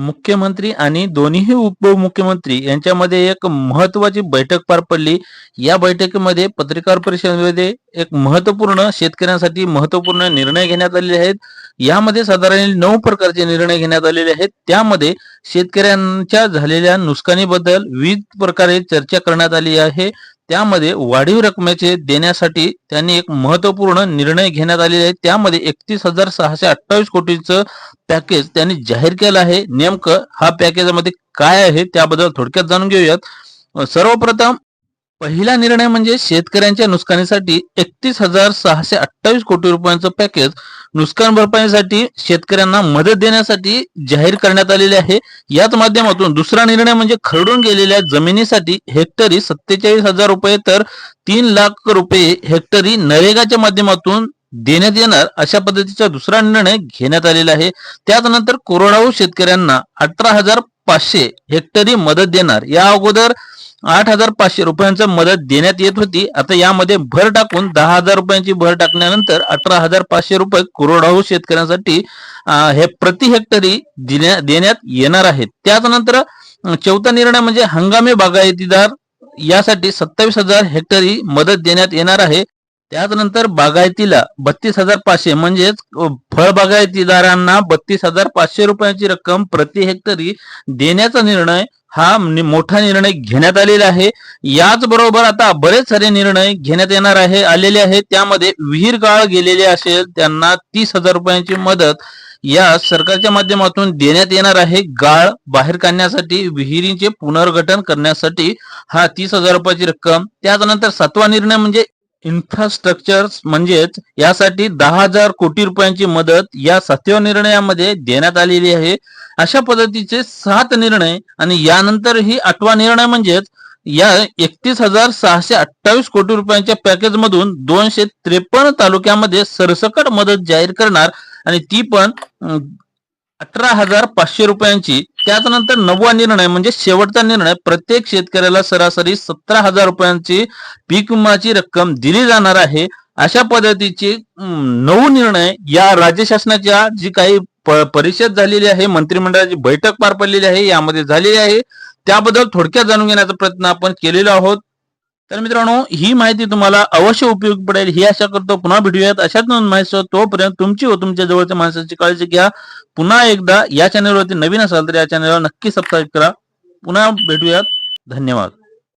मुख्यमंत्री आणि दोन्ही उपमुख्यमंत्री यांच्यामध्ये एक महत्वाची बैठक पार पडली. या बैठकीमध्ये पत्रकार परिषदेमध्ये एक महत्त्वपूर्ण शेतकऱ्यांसाठी महत्त्वपूर्ण निर्णय घेण्यात आलेले आहेत. यामध्ये साधारण नऊ प्रकारचे निर्णय घेण्यात आलेले आहेत. त्यामध्ये शेतकऱ्यांच्या झालेल्या नुकसानीबद्दल विविध प्रकारे चर्चा करण्यात आली आहे. त्यामध्ये वाढीव रकमेचे देण्यासाठी त्यांनी एक महत्त्वपूर्ण निर्णय घेण्यात आलेले आहे. त्यामध्ये एकतीस हजार सहाशे अठ्ठावीस कोटीचं पॅकेज त्यांनी जाहीर केलं आहे. नेमकं हा पॅकेजमध्ये काय आहे त्याबद्दल थोडक्यात जाणून घेऊयात. सर्वप्रथम पहिला निर्णय म्हणजे शेतकऱ्यांच्या नुकसानीसाठी एकतीस हजार सहाशे अठ्ठावीस कोटी रुपयांचं पॅकेज नुकसान भरपाईसाठी शेतकऱ्यांना मदत देण्यासाठी जाहीर करण्यात आलेले आहे. याच माध्यमातून दुसरा निर्णय म्हणजे खरडून गेलेल्या जमिनीसाठी हेक्टरी सत्तेचाळीस हजार रुपये तर तीन लाख रुपये हेक्टरी नरेगाच्या माध्यमातून देण्यात येणार अशा पद्धतीचा दुसरा निर्णय घेण्यात आलेला आहे. त्यानंतर कोरडाऊ शेतकऱ्यांना अठरा हजार पाचशे हेक्टरी मदत देणार. या अगोदर आठ हजार पाचशे रुपयांचं मदत देण्यात येत होती. आता यामध्ये भर टाकून दहा हजार रुपयांची भर टाकल्यानंतर अठरा हजार पाचशे रुपये कोरडाऊ शेतकऱ्यांसाठी हे प्रति हेक्टरी देण्यात येणार आहेत. त्याचनंतर चौथा निर्णय म्हणजे हंगामी बागायतीदार यासाठी सत्तावीस हजार हेक्टरी मदत देण्यात येणार आहे. त्यानंतर बागायतीला बत्तीस हजार पाचशे म्हणजेच फळबागायतीदारांना फळ बागायतीदारांना बत्तीस हजार पाचशे रुपयाची रक्कम प्रति हेक्टरी देण्याचा निर्णय हा मोठा निर्णय घेण्यात आलेला आहे. याच बरोबर आता बरेच सारे निर्णय घेण्यात येणार आहे आलेले आहेत. त्यामध्ये विहीर गाळ गेलेले असेल त्यांना तीस हजार रुपयांची मदत या सरकारच्या माध्यमातून देण्यात येणार आहे. गाळ बाहेर काढण्यासाठी विहिरींचे पुनर्गठन करण्यासाठी हा तीस हजार रुपयाची रक्कम. त्यानंतर सातवा निर्णय म्हणजे इन्फ्रास्ट्रक्चर म्हणजेच यासाठी दहा हजार कोटी रुपयांची मदत या सत्य निर्णयामध्ये देण्यात आलेली आहे. अशा पद्धतीचे सात निर्णय आणि यानंतर ही आठवा निर्णय म्हणजेच या एकतीस हजार सहाशे अठ्ठावीस कोटी रुपयांच्या पॅकेज मधून दोनशे त्रेपन्न तालुक्यामध्ये सरसकट मदत जाहीर करणार आणि ती पण अठरा हजार पाचशे रुपयांची. त्यानंतर नववा निर्णय म्हणजे शेवटचा निर्णय प्रत्येक शेतकऱ्याला सरासरी सतरा हजार रुपयांची पीक विमाची रक्कम दिली जाणार आहे. अशा पद्धतीचे नऊ निर्णय या राज्य शासनाच्या जी काही परिषद झालेली आहे मंत्रिमंडळाची बैठक पार पडलेली आहे यामध्ये झालेली आहे. त्याबद्दल थोडक्यात जाणून घेण्याचा प्रयत्न आपण केलेलो आहोत. तर मित्रांनो ही माहिती तुम्हाला अवश्य उपयोगी पडेल. ही आशा करतो पुन्हा भेटूयात. अशाच नवीन माहिती तोपर्यंत तुमची व तुमच्या जवळच्या माणसाची काळजी घ्या. पुन्हा एकदा या चॅनलवरती नवीन असाल तर या चॅनलला नक्की सबस्क्राईब करा. पुन्हा भेटूयात. धन्यवाद.